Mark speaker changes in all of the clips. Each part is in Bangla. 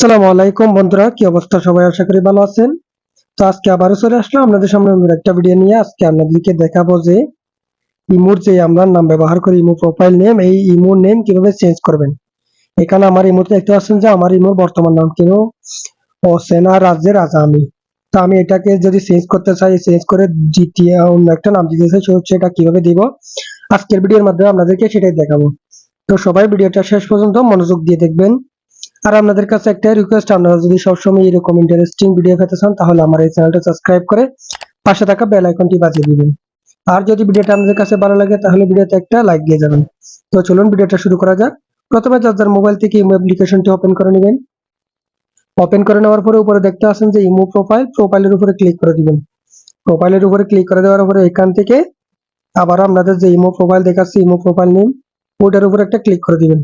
Speaker 1: আসসালামু আলাইকুম বন্ধুরা, কি অবস্থা সবাই? আশা করি ভালো আছেন। তো আজকে আবারও চলে আসলাম আপনাদের সামনে একটা ভিডিও নিয়ে। আজকে আপনাদেরকে দেখাবো যে ইমোর যে আমরা নাম ব্যবহার করি, ইমো প্রোফাইল নেম এই ইমোর নেম কীভাবে চেঞ্জ করবেন? এখানে আমার ইমোতে দেখতে পাচ্ছেন যে আমার ইমোর বর্তমান নাম কেন অসেনা রাজ্যের রাজা আমি তো আমি এটাকে যদি চেঞ্জ করতে চাই চেঞ্জ করে দ্বিতীয় অন্য একটা নাম দিতে চাই সেটা কীভাবে দিব? আজকের ভিডিওর মাধ্যমে আপনাদেরকে সেটাই দেখাবো। তো সবাই ভিডিওটা শেষ পর্যন্ত মনোযোগ দিয়ে দেখবেন। আর আপনাদের কাছে একটা রিকোয়েস্ট আপনারা যদি সবসময় এরকম ইন্টারেস্টিং ভিডিও পেতে চান, তাহলে আমার এই চ্যানেলটা সাবস্ক্রাইব করে পাশে থাকা বেল আইকনটি বাজিয়ে দিবেন। আর যদি ভিডিওটা আপনাদের কাছে ভালো লাগে, তাহলে ভিডিওতে একটা লাইক দিয়ে যাবেন। তো চলুন ভিডিওটা শুরু করা যাক। প্রথমে যার যার মোবাইল থেকে ইমো অ্যাপ্লিকেশনটি ওপেন করে নেবেন। ওপেন করে নেওয়ার পরে উপরে দেখতে আসেন যে ইমো প্রোফাইল প্রোফাইলের উপরে ক্লিক করে দিবেন। প্রোফাইলের উপরে ক্লিক করে দেওয়ার পরে এখান থেকে আবার আপনাদের যে ইমো প্রোফাইল দেখাচ্ছে ইমো প্রোফাইল নেম ওটার উপরে একটা ক্লিক করে দিবেন।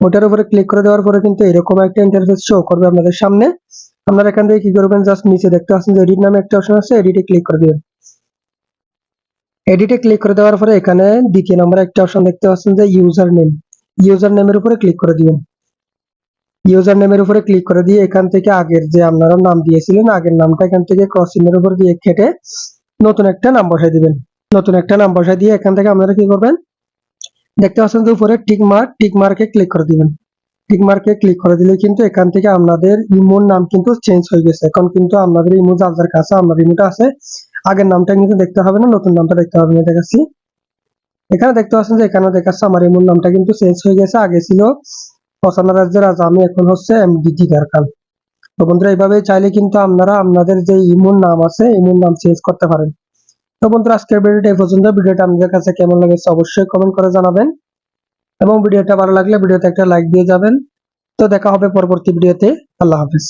Speaker 1: ওটার উপরে ক্লিক করে দেওয়ার পরে কিন্তু এরকম একটা ইন্টারফেস শো করবে আপনাদের সামনে। আপনারা এখান থেকে কি করবেন? জাস্ট নিচে দেখতে পাচ্ছেন যে এডিট নামে একটা অপশন আছে এডিটে ক্লিক করে দিবেন। এডিটে ক্লিক করে দেওয়ার পরে এখানে দ্বিতীয় নম্বরে একটা অপশন দেখতে পাচ্ছেন যে ইউজার নেম ইউজার নেমের উপরে ক্লিক করে দিবেন। ইউজার নেমের উপরে ক্লিক করে দিয়ে এখান থেকে আগের যে আপনারা নাম দিয়েছিলেন, আগের নামটা এখান থেকে ক্রস চিহ্নের উপর দিয়ে কেটে নতুন একটা নাম বসাই দিবেন। নতুন একটা নাম বসাই দিয়ে এখান থেকে আপনারা কি করবেন? দেখতে পাচ্ছেন যে উপরে টিক মার্ক টিক মার্কে ক্লিক করে দিবেন। টিক মার্কে ক্লিক করে দিলে কিন্তু এখান থেকে আপনাদের ইমোর নাম কিন্তু চেঞ্জ হয়ে গেছে। এখন কিন্তু আপনাদের ইমো যার কাছে, আপনার ইমোটা আছে, আগের নামটা কিন্তু দেখতে হবে না, নতুন নামটা দেখতে হবে না, দেখাচ্ছি। এখানে দেখতে পাচ্ছেন যে এখানে দেখাচ্ছে আমার ইমোর নামটা কিন্তু চেঞ্জ হয়ে গেছে, আগে ছিল পছন্দ রাজ্যের রাজা, আমি এখন হচ্ছে এমডি জিগার খান তো বন্ধুরা এইভাবে চাইলে কিন্তু আপনারা আপনাদের যে ইমোর নাম আছে, ইমোর নাম চেঞ্জ করতে পারেন। তো বন্ধুরা, আজকের ভিডিওটা এই পর্যন্ত। ভিডিওটা আপনাদের কাছে কেমন লেগেছে অবশ্যই কমেন্ট করে জানাবেন। এবং ভিডিওটা ভালো লাগলে ভিডিওতে একটা লাইক দিয়ে যাবেন। তো দেখা হবে পরবর্তী ভিডিওতে। আল্লাহ হাফেজ।